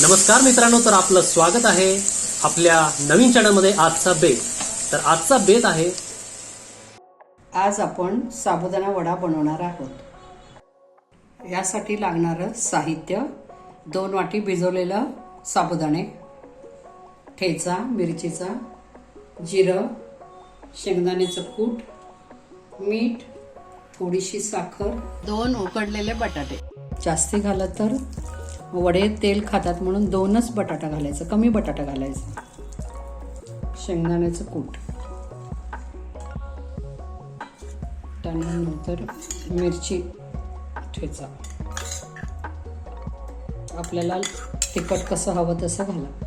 नमस्कार मित्रांनो तर आपलं स्वागत आहे आपल्या नवीन चॅनलमध्ये आजचा बेत. तर आजचा बेत आहे आज आपण साबुदाणा वडा बनवणार आहोत. यासाठी लागणारं साहित्य दोन वाटी भिजवलेलं साबुदाणे ठेचा मिरचीचा जिरं शेंगदाण्याचं कूट मीठ थोडीशी साखर दोन उकडलेले बटाटे. जास्ती घालत तर वडे तेल खातात म्हणून दोनच बटाटा घालायचं कमी बटाटा घालायचा. शेंगदाण्याचं कूट. त्यानंतर मिरची ठेचा. आपल्याला तिखट कसं हवं तसं घाला.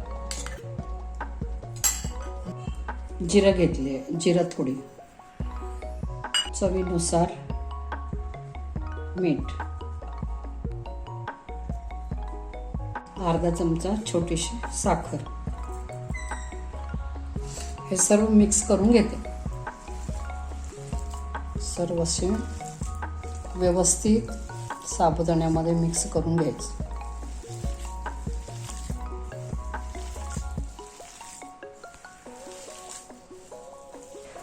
जिरं घेतले जिरं थोडी. चवीनुसार मीठ. अर्धा चमचा छोटीशी साखर. हे सर्व मिक्स करून घेते. सर्व असे व्यवस्थित साबुदाण्यामध्ये मिक्स करून घ्यायचं.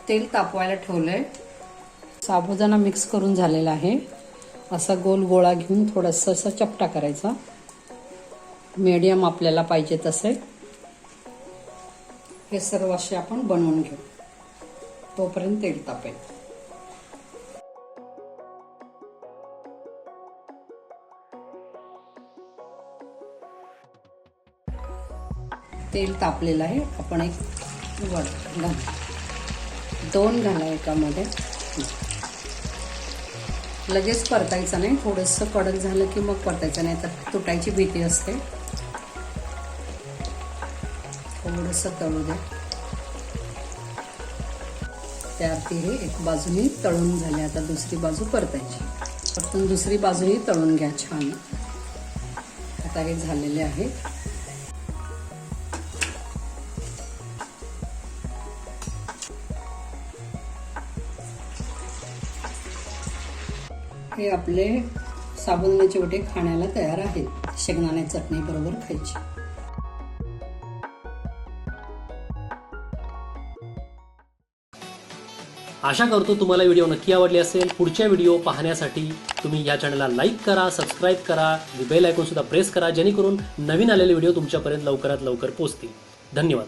तेल तापवायला ठेवलंय. साबुदाणा मिक्स करून झालेला आहे. असा गोल गोळा घेऊन थोडासा असा चपटा करायचा. मीडियम आपल्याला पाहिजे तसे. हे सर्व असे आपण बनवून घेऊ. तोपर्यंत तेल तापेल तेल तापलेलं आहे. आपण एक वड घाल. दोन घाला एकामध्ये. लगेच परतायचं नाही. थोडंसं कडक झालं की मग परतायचं नाही तर तुटायची भीती असते. थोडंसं तळू द्या त्यावरती हे एक बाजूनी तळून झाले आता दुसरी बाजू परतायची. फक्त दुसरी बाजूही तळून घ्या छान. आता हे झालेले आहे. हे आपले साबुदाण्याचे वडे खाण्याला तयार आहेत. शेंगदाणे चटणी बरोबर खायची. आशा करतो तुम्हाला व्हिडिओ नक्की आवडली असेल. पुढच्या व्हिडिओ पाहण्यासाठी तुम्ही या चॅनलला लाईक करा सबस्क्राईब करा बेल आयकॉन सुद्धा प्रेस करा जेणेकरून नवीन आलेले व्हिडिओ तुमच्यापर्यंत लवकरात लवकर पोहोचतील. धन्यवाद.